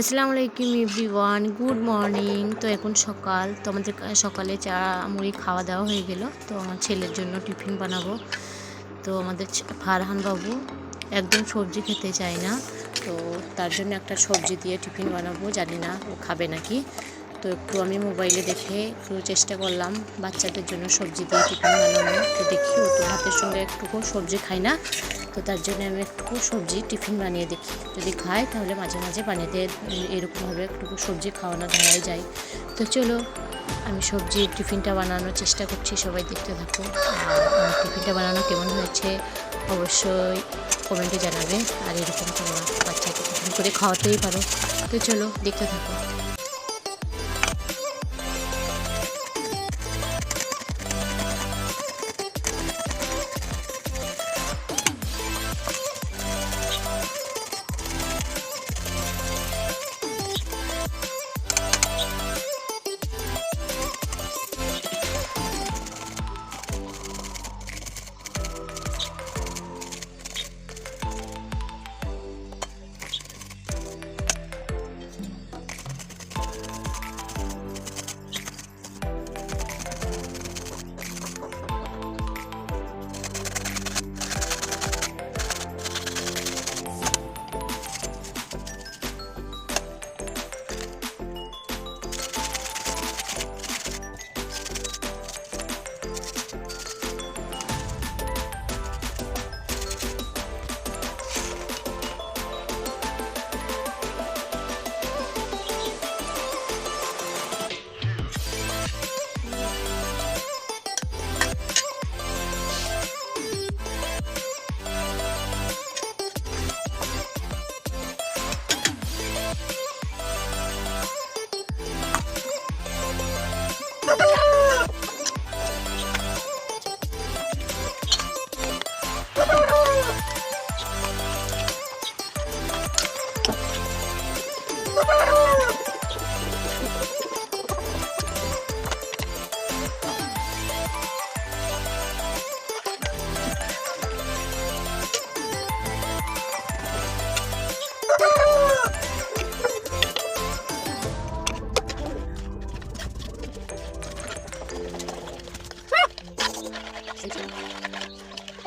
আসসালামু আলাইকুম everyone, good morning. তো এখন সকাল, তো আমাদের সকালে চা মুড়ি খাওয়া দাওয়া হয়ে গেল। তো আমার ছেলের জন্য টিফিন বানাবো। তো আমাদের ফারহান বাবু একদম সবজি খেতে চায় না। তো তার জন্য একটা সবজি দিয়ে টিফিন বানাবো। জানি না ও খাবে নাকি। তো একটু আমি মোবাইলে দেখে একটু চেষ্টা করলাম বাচ্চাদের জন্য সবজি দিয়ে টিফিন বানানো তো দেখি ও তো ভাতের সঙ্গে একটুকু সবজি খায় না। তো তার জন্য আমি একটু সবজি টিফিন বানিয়ে দেখি। যদি খায় তাহলে মাঝে মাঝে বানিয়ে দিয়ে এরকমভাবে একটু সবজি খাওয়ানো ধরাই যায়। তো চলো, আমি সবজির টিফিনটা বানানোর চেষ্টা করছি, সবাই দেখতে থাকো। আর টিফিনটা বানানো কেমন হয়েছে অবশ্যই কমেন্টে জানাবে। আর এরকম তোমরা বাচ্চাকে টিফিন করে খাওয়াতেই পারো। তো চলো, দেখতে থাকো।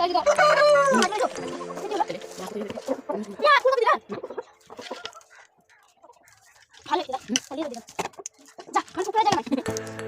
이거. 야, 콩나물이다. 발레, 발레, 자, 벌써 빼야 되나?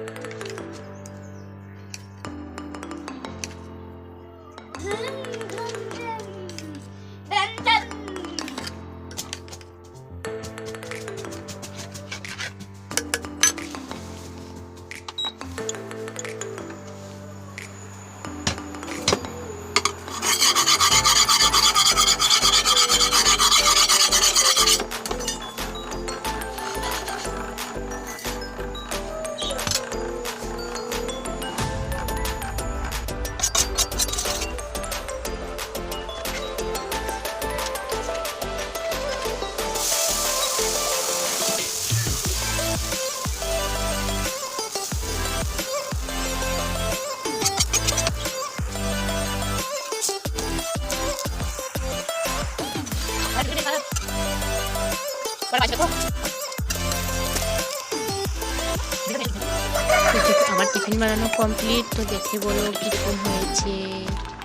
আমার টিফিন বানানো কমপ্লিট তো দেখে বলো কীরকম হয়েছে।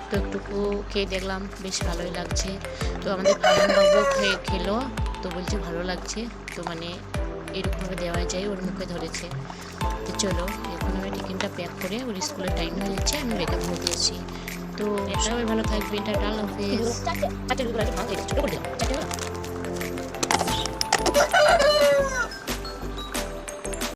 তো একটুকু খেয়ে দেখলাম, বেশ ভালোই লাগছে। তো আমাদের বাবু খেয়ে খেলো, তো বলছে ভালো লাগছে। তো মানে এরকমভাবে দেওয়া যায়, ওর মুখে ধরেছে। তো চলো, এখন আমি টিফিনটা প্যাক করে ওর স্কুলের টাইম হয়ে যাচ্ছে আমি বেগে ভরে দিয়েছি তো সবাই ভালো থাকবে এটা ডাল অফিস Ugh!